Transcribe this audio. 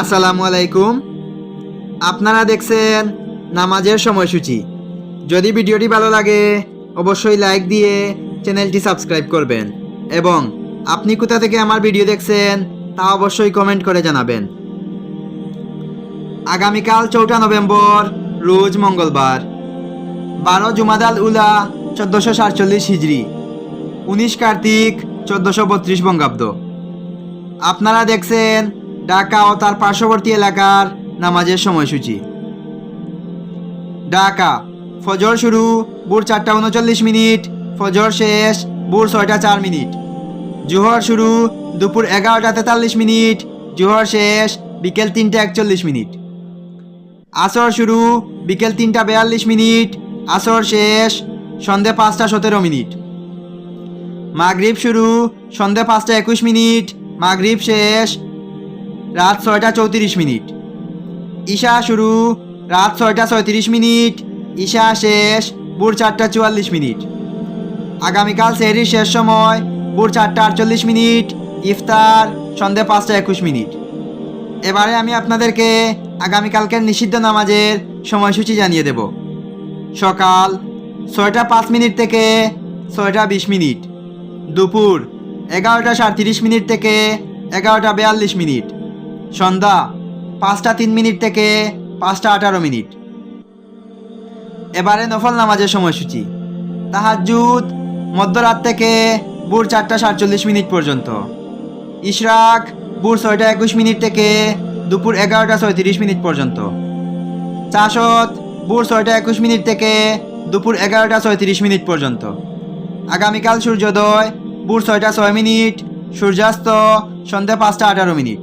আসসালামু আলাইকুম। আপনারা দেখছেন নামাজের সময়সূচি। যদি ভিডিওটি ভালো লাগে, অবশ্যই লাইক দিয়ে চ্যানেলটি সাবস্ক্রাইব করবেন। এবং আপনি কোথা থেকে আমার ভিডিও দেখছেন, তা অবশ্যই কমেন্ট করে জানাবেন। আগামীকাল চৌঠা নভেম্বর, রোজ মঙ্গলবার, বারো জুমাদাল উলা, চোদ্দোশো সাতচল্লিশ হিজড়ি উনিশ কার্তিক, চোদ্দোশো বত্রিশ বঙ্গাব্দ। আপনারা দেখছেন ঢাকা ও তার পার্শ্ববর্তী এলাকার নামাজের সময়সূচি। ঢাকা, ফজর শুরু, ভোর চারটা উনচল্লিশ মিনিট, ফজর শেষ, ভোর ছয়টা চার মিনিট। জোহর শুরু, দুপুর এগারোটা তেতাল্লিশ মিনিট, জোহর শেষ, বিকেল তিনটা একচল্লিশ মিনিট। আসর শুরু, বিকেল তিনটা বেয়াল্লিশ মিনিট, আসর শেষ, সন্ধে পাঁচটা সতেরো মিনিট। মাগরিব শুরু, সন্ধে পাঁচটা একুশ মিনিট, মাগরিব শেষ রাত ছয়টা চৌত্রিশ মিনিট। ঈশা, শুরু। রাত ছয়টা ছয়ত্রিশ মিনিট। ঈশা, শেষ। ভোর চারটা চুয়াল্লিশ মিনিট। আগামীকাল সেহরির শেষ সময়। ভোর চারটা আটচল্লিশ মিনিট। ইফতার, সন্ধে পাঁচটা একুশ মিনিট। এবারে আমি আপনাদেরকে আগামীকালকের নিষিদ্ধ নামাজের সময়সূচি জানিয়ে দেব। সকাল ছয়টা পাঁচ মিনিট থেকে ছয়টা বিশ মিনিট। দুপুর এগারোটা সাঁত্রিশ মিনিট থেকে এগারোটা বিয়াল্লিশ মিনিট। সন্ধ্যা পাঁচটা তিন মিনিট থেকে পাঁচটা আঠারো মিনিট। এবারে নফল নামাজের সময়সূচি। তাহাজুদ মধ্যরাত থেকে ভোর চারটা সাতচল্লিশ মিনিট পর্যন্ত। ইশরাক ভোর ছয়টা একুশ মিনিট থেকে দুপুর এগারোটা ছয়ত্রিশ মিনিট পর্যন্ত। চাষত ভোর ছয়টা একুশ মিনিট থেকে দুপুর এগারোটা ছয়ত্রিশ মিনিট পর্যন্ত। আগামীকাল সূর্যোদয় ভোর ছয়টা ছয় মিনিট, সূর্যাস্ত সন্ধ্যা পাঁচটা আঠারো মিনিট।